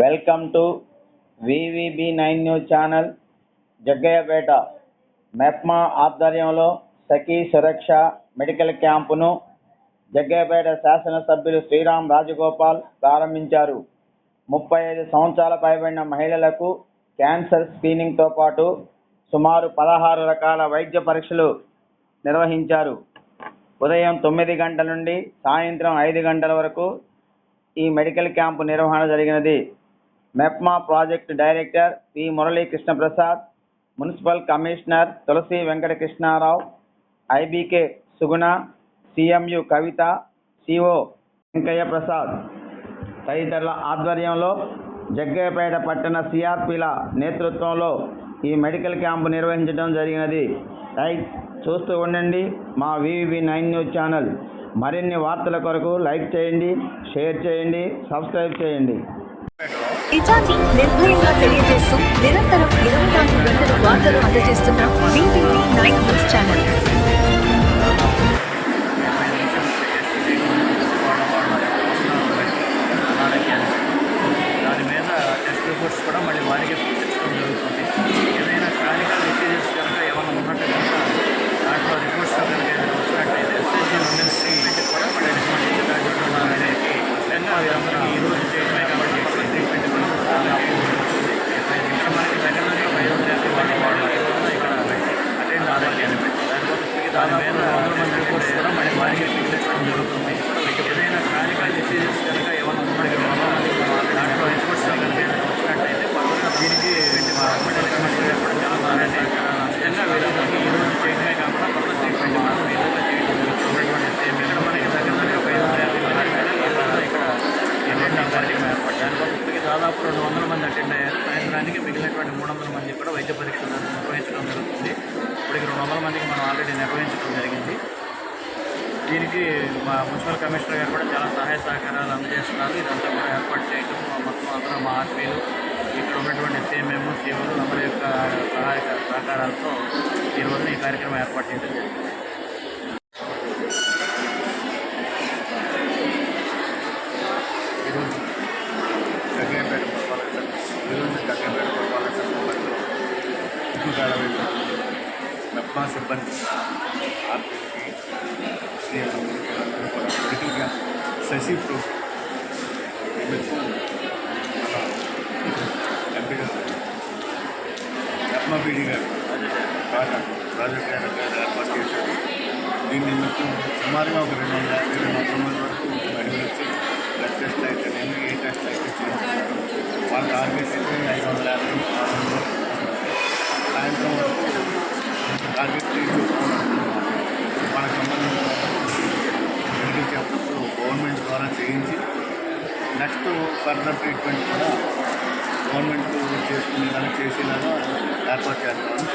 Welcome to VVB nine news channel Jaggayyapeta. MEPMA ఆధ్వర్యంలో సఖీ సురక్ష medical క్యాంపును Jaggayyapeta శాసనసభ్యులు శ్రీరామ్ రాజగోపాల్ ప్రారంభించారు. ముప్పై ఐదు సంవత్సరాల పైబడిన మహిళలకు క్యాన్సర్ స్క్రీనింగ్తో పాటు సుమారు పదహారు రకాల వైద్య పరీక్షలు నిర్వహించారు. ఉదయం తొమ్మిది గంటల నుండి సాయంత్రం ఐదు గంటల వరకు ఈ మెడికల్ క్యాంపు నిర్వహణ జరిగినది. MEPMA project director P Murali Krishnaprasad municipal commissioner Tulasi Venkatakrishnarao IBK Suguna CMU Kavitha CO Venkaiah Prasad తదితరుల ఆధ్వర్యంలో జగ్గయ్యపేట పట్టణ సిఆర్పిల నేతృత్వంలో ఈ మెడికల్ క్యాంపు నిర్వహించడం జరిగినది. లైక్ చూస్తూ ఉండండి మా వివి నైన్ న్యూస్ ఛానల్. మరిన్ని వార్తల కొరకు లైక్ చేయండి షేర్ చేయండి సబ్స్క్రైబ్ చేయండి. నిజాన్ని నిర్భయంగా తెలియజేస్తూ నిరంతరం ఇరవై నాలుగు గంటల వార్తలు అందజేస్తున్న B T V nine news channel. కార్యక్రమం ఏర్పాటు ఏర్పడి ఇప్పటికి దాదాపు రెండు వందల మంది అటెండ్ అయ్యారు. సాయంత్రానికి మిగిలినటువంటి మూడు వందల మంది కూడా వైద్య పరీక్షలు నిర్వహించడం జరుగుతుంది. ఇప్పటికి రెండు వందల మందికి మనం ఆల్రెడీ నిర్వహించడం జరిగింది. దీనికి మా మున్సిపల్ కమిషనర్ గారు కూడా చాలా సహాయ సహకారాలు అందజేస్తున్నారు. ఇదంతా కూడా ఏర్పాటు చేయడం మొత్తం అందరూ మా ఆర్మీలు ఇక్కడ ఉన్నటువంటి సీఎంఎం సీఎంలు అందరి యొక్క సహాయక సహకారాలతో ఈరోజున ఈ కార్యక్రమం ఏర్పాటు చేయడం జరిగింది. ఉద్యోగాల వెళ్ళి మెప్మా సిబ్బంది ఆర్పీకి సీఎం మెడికల్ క్యాంప్ శశి ప్రో మెప్పు ఎంపీ గారు మెప్మా పీడీ గారు బాగా ప్రాజెక్ట్ డైరెక్టర్ గారు ఏర్పాటు చేశారు దీని నిమిత్తం సుమారుగా ఒక రెండు వందల యాభై రెండు వందల మంది వరకు మహిళలు వచ్చి బ్లడ్ టెస్ట్ అయితే నేను ఏ టెస్ట్ అయితే చేయించుకున్నారు వాళ్ళ టార్గెట్ అయితే ఐదు వందల యాభై ఆరు వందల వరకు సాయంత్రం వరకు టార్గెట్ చూసుకున్నాను మనకు సంబంధించిన మెడికల్ క్యాంప్స్ గవర్నమెంట్ ద్వారా చేయించి నెక్స్ట్ ఫర్దర్ ట్రీట్మెంట్ కూడా గవర్నమెంట్ చేసుకునేలాగా చేసేలాగా ఏర్పాటు చేస్తామని